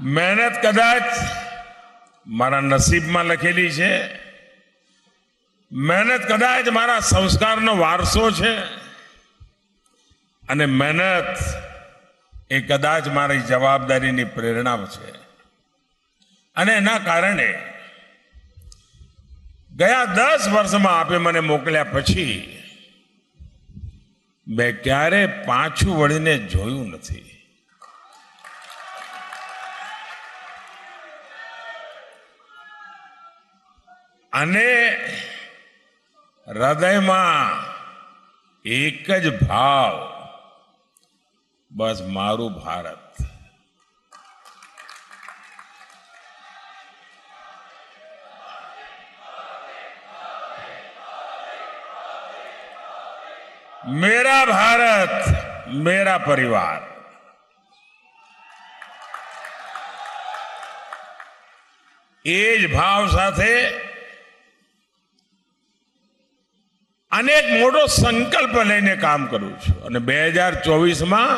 મહેનત કદાચ મારા નસીબમાં લખેલી છે. મહેનત કદાચ મારા સંસ્કારનો વારસો છે. અને મહેનત એ કદાચ મારી જવાબદારીની પ્રેરણા છે. અને એના કારણે ગયા દસ વર્ષમાં આપે મને મોકલ્યા પછી મેં ક્યારે પાછું વળીને જોયું નથી. અને હૃદયમાં એક જ ભાવ બસ મારું ભારત मेरा भारत मेरा परिवार એ જ ભાવ સાથે અનેક મોટો સંકલ્પ લઈને કામ કરું છું. અને બે હજાર ચોવીસમાં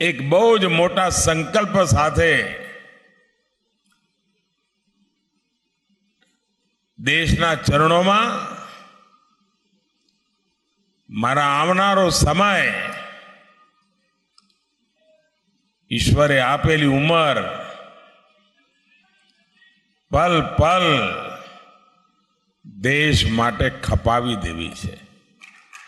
એક બહુ જ મોટા સંકલ્પ સાથે દેશના ચરણોમાં મારા આવનારો સમય ઈશ્વરે આપેલી ઉંમર પલ પલ દેશ માટે ખપાવી દેવી છે.